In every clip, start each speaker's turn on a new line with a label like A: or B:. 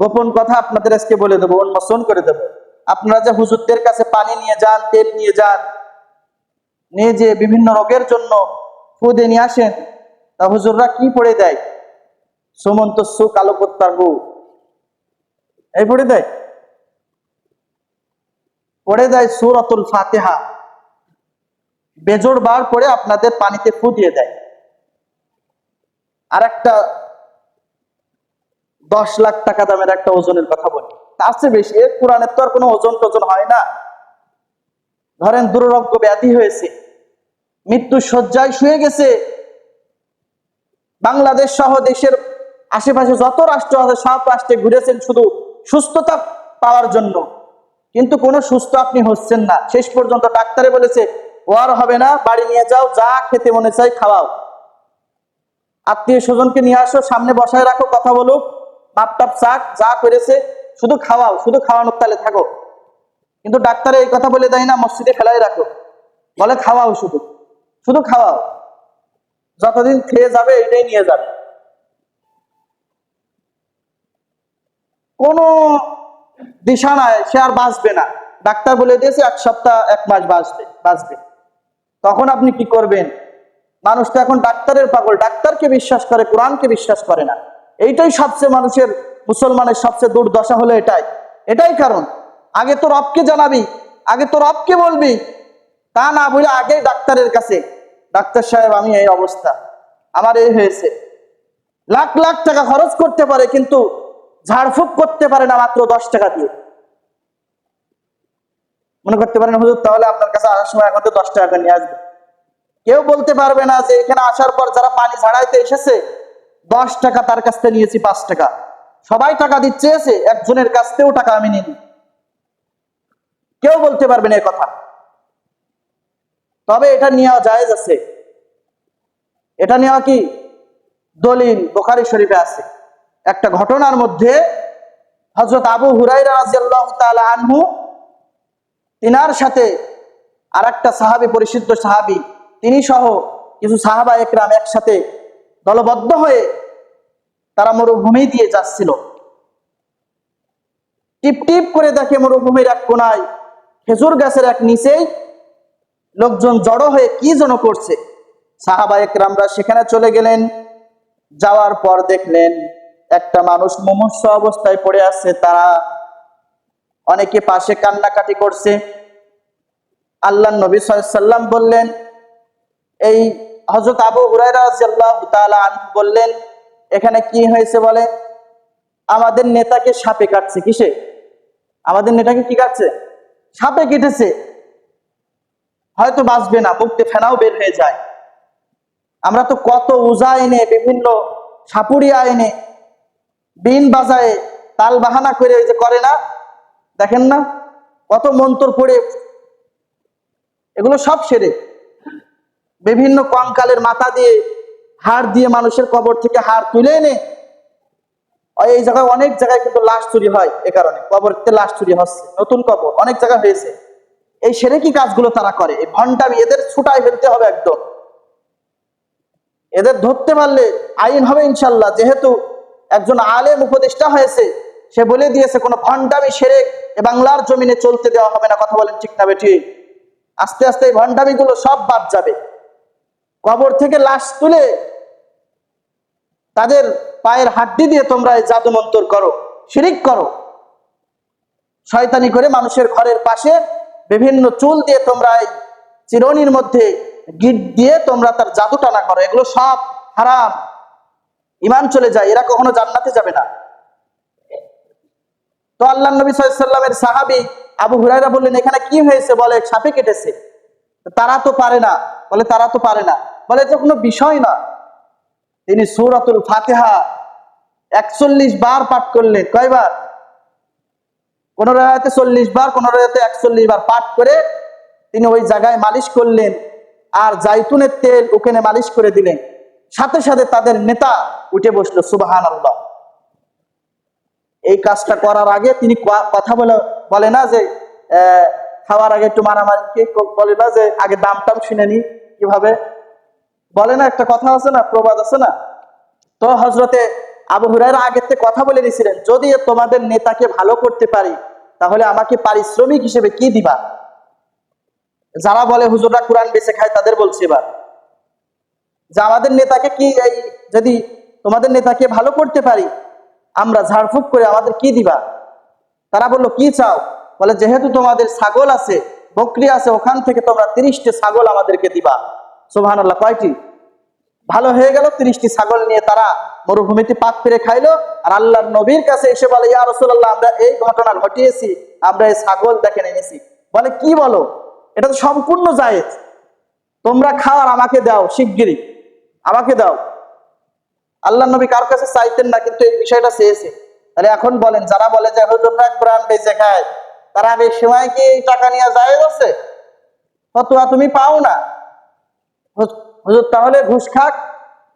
A: গোপন কথা আপনাদের আজকে বলে দেবো, উন্মোচন করে দেবো। আপনারা যে হুজুরদের কাছে পানি নিয়ে যান, তেল নিয়ে যান, নিয়ে যে বিভিন্ন রোগের জন্য ফুদে নিয়ে আসেন, তা হুজুররা কি পড়ে দেয়? সুমন্ত সু কালো পত্তার গু এই পড়ে দেয়? পড়ে দেয় সুরতুল ফাতেহা। বেজোড় বার করে আপনাদের পানিতে ফু দিয়ে। দেয় আর একটা দশ লাখ টাকা দামের একটা ওজনের কথা বলি। তার চেয়ে বেশি কোরআনের তো আর কোনো ওজন টোজন হয় না। ধরেন দুরারোগ্য ব্যাধি হয়েছে, মৃত্যু শয্যায় শুয়ে গেছে। বাংলাদেশ সহ দেশের আশেপাশে যত রাষ্ট্র আছে, সব রাষ্ট্রে ঘুরেছেন শুধু সুস্থতা পাওয়ার জন্য। কিন্তু কোনো সুস্থ আপনি হচ্ছেন না। শেষ পর্যন্ত ডাক্তারে বলেছে ও আর হবে না, বাড়ি নিয়ে যাও, যা খেতে মনে চাই খাওয়াও। আত্মীয় স্বজনকে নিয়ে আসো, সামনে বসায় রাখো, কথা বলুক। মাপটাপ চাক যা করেছে, শুধু খাওয়াও, শুধু খাওয়ানোর তালে থাকো। কিন্তু ডাক্তারে এই কথা বলে দেয় না, মসজিদে ফেলাই রাখো। বলে খাওয়াও শুধু শুধু খাওয়াও। যতদিন খেয়ে যাবে এটাই নিয়ে যাবে। কোনো দিশা নাই, সে আর বাঁচবে না। ডাক্তার বলে দিয়েছে, এক সপ্তাহ, এক মাস বাঁচবে বাঁচবে। তখন আপনি কি করবেন? মানুষ তো এখন ডাক্তারের পাগল। ডাক্তারকে বিশ্বাস করে, কোরআনকে বিশ্বাস করে না। এইটাই সবচেয়ে মানুষের, মুসলমানের সবচেয়ে দুর্দশা হলো এটাই। এটাই কারণ। আগে তো রবকে জানাবি, আগে তো রবকে বলবি। তা না বলে আগে ডাক্তারের কাছে, ডাক্তার সাহেব, আমি এই অবস্থা। আমার এই হয়েছে। লাখ লাখ টাকা খরচ করতে পারে, কিন্তু ঝাড়ফুঁক করতে পারে না মাত্র দশ টাকা দিয়ে। মনে করতে পারেন, হুজুর, তাহলে আপনার কাছে আসার সময় এখন তো দশ টাকা নিয়ে আসবে। কেউ বলতে পারবে না যে এখানে আসার পর যারা পানি ঝাড়াইতে এসেছে দশ টাকা তার কাছ থেকে নিয়েছি পাঁচ টাকা। সবাই টাকা দিচ্ছে এসে একজনের কাছ থেকেও টাকা আমি নিইনি। কেউ বলতে পারবে না কথা। তবে এটা নেওয়া জায়েজ আছে। এটা নেওয়া কি? দলিল বোখারি শরীফে আছে। একটা ঘটনার মধ্যে হজরত আবু হুরাইরা আনহু, তিনার সাথে আর একটা সাহাবি পরিশুদ্ধ সাহাবি, তিনি সহ কিছু সাহাবা একরাম একসাথে দলবদ্ধ হয়ে মরুভূমি দিয়ে যাচ্ছিল। টিপ টিপ করে দেখে মরুভূমির এক কোনায় খেজুর গাছের এক নিচেই লোকজন জড়ো হয়ে কি যেন করছে। সাহাবা একরামরা সেখানে চলে গেলেন। যাওয়ার পর দেখলেন একটা মানুষ মুমূর্ষ অবস্থায় পড়ে আছে। তারা অনেকে পাশে কান্নাকাটি করছে। আল্লাহ নবী সাল্লাম বললেন, এই হজরত আবু হুরাইরা বললেন এখানে কি হয়েছে বলে? আমাদের নেতাকে সাপে কাটছে কিসে? আমাদের নেতাকে কি কাটছে? সাপে কেটেছে। হয়তো বাঁচবে না, বুকতে ফেনাও বের হয়ে যায়। আমরা তো কত উজা এনে, বিভিন্ন সাপুরিয়া এনে, বিন বাজায় তাল বাহানা করে যে করে না? দেখেন না? কত মন্তর পড়ে। এগুলো সব সেরে। বিভিন্ন কঙ্কালের মাথা দিয়ে হাড় দিয়ে মানুষের কবর থেকে হাড় তুলে এনে এই জায়গায় অনেক জায়গায় কিন্তু লাশ চুরি হয় এ কারণে। কবরতে লাশ চুরি হচ্ছে। নতুন কবর, অনেক জায়গায় হয়েছে। এই সেরে কি কাজগুলো তারা করে। এই ভণ্ডামি, এদের ছুটায় ফেলতে হবে একদম। এদের ধরতে পারলে আইন হবে ইনশাল্লাহ। যেহেতু একজন আলেম উপদেষ্টা হয়েছে, সে বলে দিয়েছে, কোনো ভণ্ডামি সেরে বাংলার জমিনে চলতে দেওয়া হবে না। কথা বলেন ঠিক না বেটি আস্তে আস্তে এই ভণ্ডামিগুলো সব বাদ যাবে। কবর থেকে লাশ তুলে তাদের পায়ের হাড্ডি দিয়ে তোমরা এই জাদু মন্তর করো, শিরিক করো। শয়তানি করে মানুষের ঘরের পাশে বিভিন্ন চুল দিয়ে তোমরা চিরনির মধ্যে গিট দিয়ে তোমরা তার জাদু টানা করো। এগুলো সব হারাম। ইমান চলে যায়, এরা কখনো জান্নাতে যাবে না। তো আল্লাহ নবী সাল্লামের সাহাবি আবু হুরাইরা বললেন, এখানে কি হয়েছে বলে? সাপে কেটেছে। তারা তো পারে না। বলে, তারা তো পারে না। বলে এটা কোনো বিষয় না। তিনি সৌরাতুল ফাতেহা একচল্লিশ বার পাঠ করলেন। কয়বার? কোন রায়তে চল্লিশ বার কোন রায়তে একচল্লিশ বার পাঠ করে তিনি ওই জায়গায় মালিশ করলেন আর জাইতুনের তেল ওখানে মালিশ করে দিলেন। সাথে সাথে তাদের নেতা উঠে বসল সুবাহান আল্লাহ এই কাজটা করার আগে তিনি কথা বলে বলে না যে খাওয়ার আগে একটু মারামারি বলে না যে, আগে দাম টাম শুনে নি কীভাবে। বলে না, একটা কথা আছে না, প্রবাদ আছে না? তো হজরতে আবু হুরায়রা আগের থেকে কথা বলে দিয়েছিলেন যদি তোমাদের নেতাকে ভালো করতে পারি, তাহলে আমাকে পারিশ্রমিক হিসেবে কি দিবা? যারা বলে হুজুররা কোরআন বেছে খায়, তাদের বলছি এবার। যে আমাদের নেতাকে কি এই, যদি তোমাদের নেতাকে ভালো করতে পারি, আমরা ঝাড়ফুঁক করে আমাদের কি দিবা? তারা বলল, কি চাও? বলে, যেহেতু তোমাদের ছাগল আছে, বকরি আছে, ওখান থেকে তোমরা তিরিশটি ছাগল আমাদেরকে দিবা। সোহান আল্লাহ কয়টি? ভালো হয়ে গেল, তিরিশটি ছাগল নিয়ে তারা মরুভূমিতে পাক ফিরে খাইলো। আর আল্লাহর নবীর কাছে এসে বলে, ইয়া রসুল্লাহ আমরা এই ঘটনা ঘটিয়েছি, আমরা এই ছাগল দেখে এনেছি বলে, কি বলো? এটা তো সম্পূর্ণ জায়েজ। তোমরা খাও আর আমাকে দাও, শিগগিরই। আমাকে দাও। আল্লাহ নবী কার কাছে চাইতেন না, কিন্তু এই বিষয়টা চেয়েছে। তাহলে এখন বলেন, যারা বলে যে হুজুররা কোরআন বেঁচে খায়, তারা এই সময় কি টাকা নিয়ে যায় আছে? ফতুয়া তুমি পাও না? হুজুর, তাহলে ঘুষ খাক।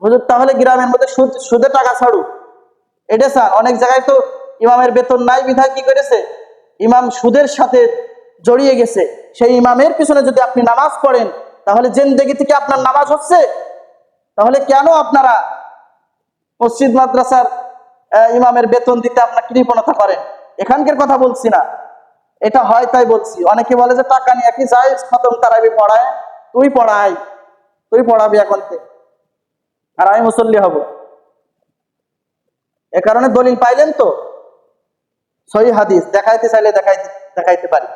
A: হুজুর, তাহলে গ্রামের মধ্যে সুদ সুদে টাকা ছাড়ুক। এটা স্যার, অনেক জায়গায় তো ইমামের বেতন নাই, বিধায় কি করেছে? ইমাম সুদের সাথে জড়িয়ে গেছে। সেই ইমামের পিছনে যদি আপনি নামাজ পড়েন, তাহলে জেন্দেগি থেকে আপনার নামাজ হচ্ছে। তাহলে কেন আপনারা মসজিদ, মাদ্রাসার ইমামের বেতন দিতে আপনার কৃপণতা করেন? এখানকার কথা বলছি না। এটা হয় তাই বলছি। অনেকে বলে যে, টাকা নিয়ে কি যাই খতম তারাবি পড়ায়? তুই পড়াই তুই পড়াবি এখন থেকে। আর আমি মুসল্লি হব। এ কারণে দলিল পাইলেন তো? সহি হাদিস, দেখাইতে চাইলে দেখাইতে দেখাইতে পারি।